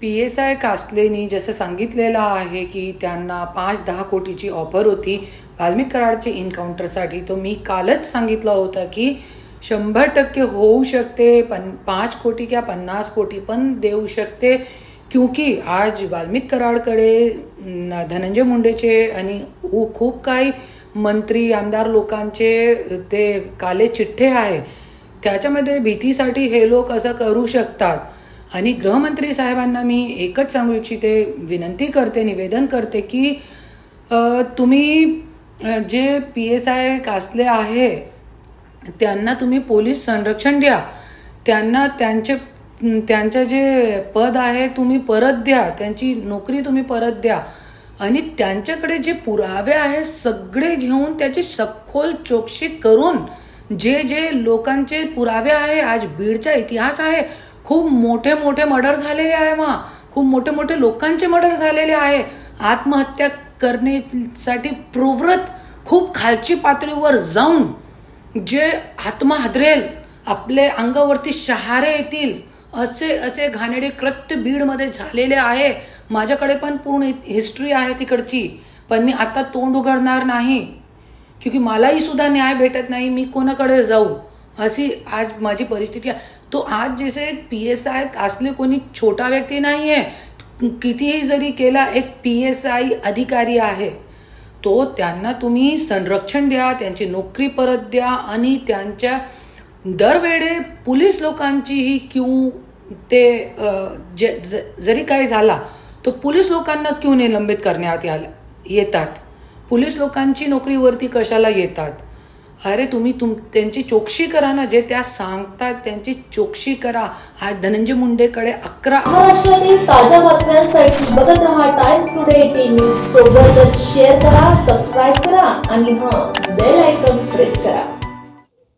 P S I कासलेनी जसं सांगितलेलं आहे की त्यांना पाच दहा कोटीची ऑफर होती. वाल्मिक कराडचे इन्काउंटरसाठी तो मी कालच सांगितलं होतं की शंभर टक्के होऊ शकते पण पाच कोटी किंवा पन्नास कोटी पण देऊ शकते. क्योंकि आज वाल्मिक कराडकडे धनंजय मुंडेचे आणि उ- खूप काही मंत्री आमदार लोकांचे ते काले चिठ्ठे आहे. त्याच्यामध्ये भीतीसाठी हे लोक असं करू शकतात. आणि गृहमंत्री साहेबांना मी एकच सांगू इच्छिते विनंती करते निवेदन करते की तुम्ही जे पी एस आय कासले आहे त्यांना तुम्ही पोलीस संरक्षण द्या. त्यांना त्यांचे त्यांचं जे पद आहे तुम्ही परत द्या. त्यांची नोकरी तुम्ही परत द्या. आणि त्यांच्याकडे जे पुरावे आहे सगळे घेऊन त्याची सखोल चौकशी करून जे जे लोकांचे पुरावे आहे आज बीडचा इतिहास आहे खूप मोठे मोठे मर्डर झालेले आहे मा. खूप मोठे मोठे लोकांचे मर्डर झालेले आहे. आत्महत्या करण्यासाठी प्रवृत्त खूप खालची पातळीवर जाऊन जे आत्मा हादरेल आपले अंगावरती शहारे येतील असे असे घाणेडे कृत्य बीडमध्ये झालेले आहे. माझ्याकडे पण पूर्ण हिस्ट्री आहे तिकडची. पण मी आता तोंड उघडणार नाही. क्योंकि मलाही सुद्धा न्याय भेटत नाही. मी कोणाकडे जाऊ? अशी आज माझी परिस्थिती आहे. तो आज जसे पी एस आय असले कोणी छोटा व्यक्ती नाही आहे कितीही जरी केला एक पी एस आय अधिकारी आहे. तो त्यांना तुम्ही संरक्षण द्या त्यांची नोकरी परत द्या आणि त्यांच्या दरवेळे पोलीस लोकांचीही क्यू ते जे ज- जरी काही झाला तर पोलीस लोकांना क्यू निलंबित करण्यात येतात. पोलीस लोकांची नोकरीवरती कशाला येतात? अरे तुम्ही तुम त्यांची चोक्षी करा ना जे त्या सांगतात त्यांची चोक्षी करा. आज धनंजय मुंडेकडे अकरा महाराष्ट्रातील ताज्या बातम्यांसाठी बघत राहा टाइम्स टुडे टीव्ही सोबतच शेअर करा सबस्क्राईब करा आणि हा बेल आयकॉन